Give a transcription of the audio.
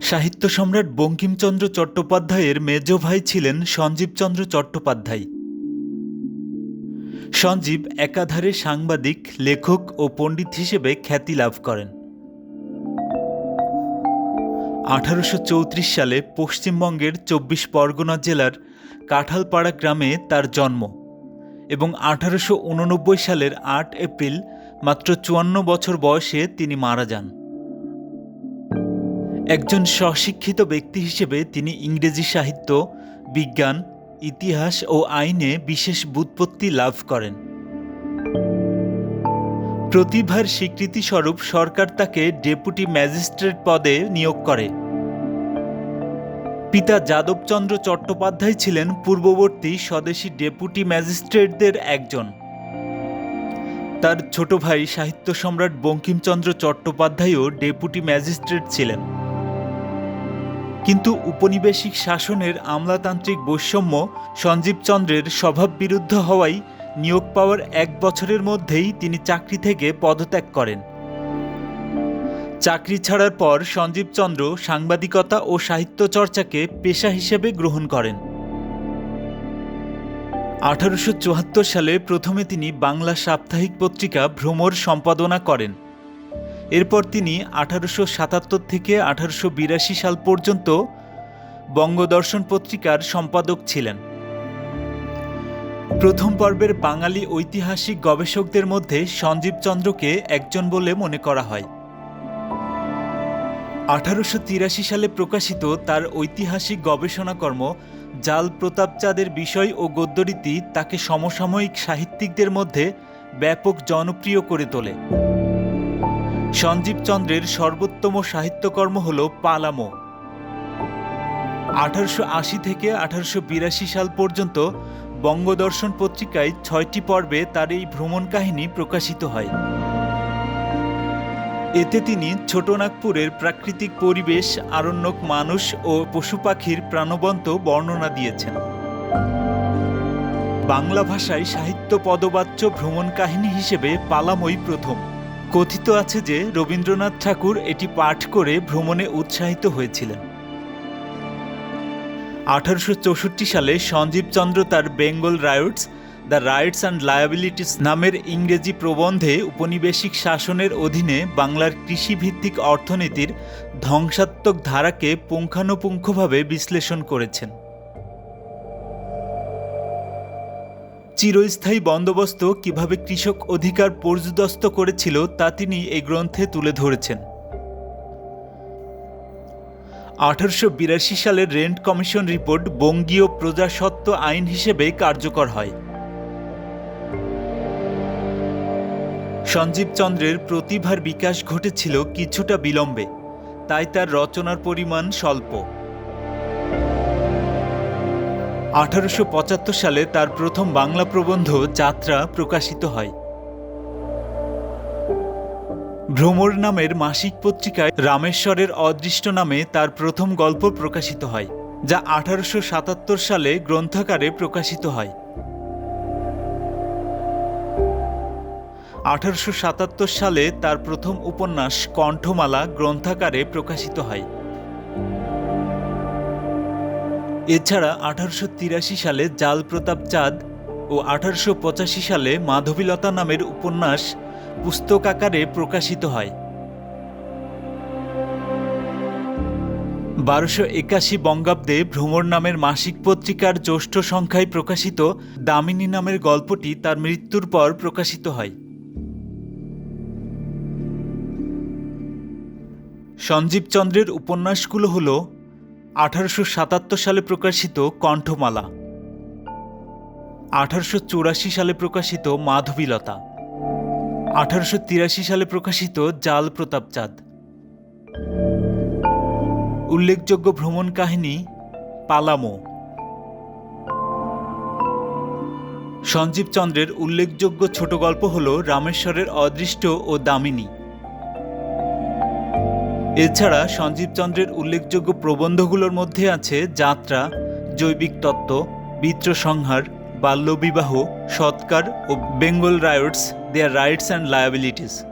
সাহিত্য সম্রাট বঙ্কিমচন্দ্র চট্টোপাধ্যায়ের মেজ ভাই ছিলেন সঞ্জীবচন্দ্র চট্টোপাধ্যায়। সঞ্জীব একাধারে সাংবাদিক, লেখক ও পণ্ডিত হিসেবে খ্যাতি লাভ করেন। আঠারোশো চৌত্রিশ সালে পশ্চিমবঙ্গের চব্বিশ পরগনা জেলার কাঁঠালপাড়া গ্রামে তার জন্ম এবং আঠারোশো উননব্বই সালের আট এপ্রিল মাত্র চুয়ান্ন বছর বয়সে তিনি মারা যান। একজন স্বশিক্ষিত ব্যক্তি হিসেবে তিনি ইংরেজি সাহিত্য, বিজ্ঞান, ইতিহাস ও আইনে বিশেষ বুৎপত্তি লাভ করেন। প্রতিভার স্বীকৃতিস্বরূপ সরকার তাকে ডেপুটি ম্যাজিস্ট্রেট পদে নিয়োগ করে। পিতা যাদবচন্দ্র চট্টোপাধ্যায় ছিলেন পূর্ববর্তী স্বদেশী ডেপুটি ম্যাজিস্ট্রেটদের একজন। তার ছোট ভাই সাহিত্য সম্রাট বঙ্কিমচন্দ্র চট্টোপাধ্যায়ও ডেপুটি ম্যাজিস্ট্রেট ছিলেন। কিন্তু উপনিবেশিক শাসনের আমলাতান্ত্রিক বৈষম্য সঞ্জীবচন্দ্রের স্বভাব বিরুদ্ধ হওয়ায় নিয়োগ পাওয়ার এক বছরের মধ্যেই তিনি চাকরি থেকে পদত্যাগ করেন। চাকরি ছাড়ার পর সঞ্জীবচন্দ্র সাংবাদিকতা ও সাহিত্য চর্চাকে পেশা হিসেবে গ্রহণ করেন। আঠারোশো চুয়াত্তর সালে প্রথমে তিনি বাংলা সাপ্তাহিক পত্রিকা ভ্রমর সম্পাদনা করেন। এরপর তিনি আঠারোশো সাতাত্তর থেকে আঠারোশো বিরাশি সাল পর্যন্ত বঙ্গদর্শন পত্রিকার সম্পাদক ছিলেন। প্রথম পর্বের বাঙালি ঐতিহাসিক গবেষকদের মধ্যে সঞ্জীব চন্দ্রকে একজন বলে মনে করা হয়। আঠারোশো তিরাশি সালে প্রকাশিত তার ঐতিহাসিক গবেষণাকর্ম জাল প্রতাপচাঁদের বিষয় ও গদ্যরীতি তাকে সমসাময়িক সাহিত্যিকদের মধ্যে ব্যাপক জনপ্রিয় করে তোলে। সঞ্জীব চন্দ্রের সর্বোত্তম সাহিত্যকর্ম হল পালামো। আঠারোশো আশি থেকে আঠারোশো বিরাশি সাল পর্যন্ত বঙ্গদর্শন পত্রিকায় ছয়টি পর্বে তার এই ভ্রমণ কাহিনী প্রকাশিত হয়। এতে তিনি ছোটনাগপুরের প্রাকৃতিক পরিবেশ, আরণ্যক মানুষ ও পশু পাখির প্রাণবন্ত বর্ণনা দিয়েছেন। বাংলা ভাষায় সাহিত্য পদবাচ্য ভ্রমণ কাহিনী হিসেবে পালামই প্রথম। কথিত আছে যে রবীন্দ্রনাথ ঠাকুর এটি পাঠ করে ভ্রমণে উৎসাহিত হয়েছিলেন। আঠারোশো চৌষট্টি সালে সঞ্জীব চন্দ্র তার Bengal riots, the rights and liabilities নামের ইংরেজি প্রবন্ধে উপনিবেশিক শাসনের অধীনে বাংলার কৃষিভিত্তিক অর্থনীতির ধ্বংসাত্মক ধারাকে পুঙ্খানুপুঙ্খভাবে বিশ্লেষণ করেছেন। চিরস্থায়ী বন্দোবস্ত কীভাবে কৃষক অধিকার পর্যুদস্ত করেছিল তা তিনি এই গ্রন্থে তুলে ধরেছেন। আঠারোশো বিরাশি সালের রেন্ট কমিশন রিপোর্ট বঙ্গীয় প্রজাসত্ব আইন হিসেবে কার্যকর হয়। সঞ্জীব চন্দ্রের প্রতিভার বিকাশ ঘটেছিল কিছুটা বিলম্বে, তাই তার রচনার পরিমাণ স্বল্প। আঠারোশো পঁচাত্তর সালে তার প্রথম বাংলা প্রবন্ধ যাত্রা প্রকাশিত হয়। ভ্রমর নামের মাসিক পত্রিকায় রামেশ্বরের অদৃষ্ট নামে তার প্রথম গল্প প্রকাশিত হয়, যা আঠারোশো সাতাত্তর সালে গ্রন্থাকারে প্রকাশিত হয়। আঠারোশো সাতাত্তর সালে তার প্রথম উপন্যাস কণ্ঠমালা গ্রন্থাকারে প্রকাশিত হয়। এছাড়া আঠারোশো তিরাশি সালে জাল প্রতাপ চাঁদ ও আঠারোশো পঁচাশি সালে মাধবীলতা নামের উপন্যাস পুস্তক আকারে প্রকাশিত হয়। বারোশো একাশি বঙ্গাব্দে ভ্রমর নামের মাসিক পত্রিকার জ্যৈষ্ঠ সংখ্যায় প্রকাশিত দামিনী নামের গল্পটি তার মৃত্যুর পর প্রকাশিত হয়। সঞ্জীব চন্দ্রের উপন্যাসগুলো হল আঠারোশো সাতাত্তর সালে প্রকাশিত কণ্ঠমালা। আঠারোশো চুরাশি সালে প্রকাশিত মাধবীলতা। আঠারোশো তিরাশি সালে প্রকাশিত জাল প্রতাপচাঁদ। উল্লেখযোগ্য ভ্রমণ কাহিনী, পালামো। সঞ্জীব চন্দ্রের উল্লেখযোগ্য ছোট গল্প হল রামেশ্বরের অদৃষ্ট ও দামিনী। এছাড়া সঞ্জীব চন্দ্রের উল্লেখযোগ্য প্রবন্ধগুলোর মধ্যে আছে যাত্রা, জৈবিক তত্ত্ব বিত্র সংহার বাল্যবিবাহ, সৎকার ও Bengal riots their rights and liabilities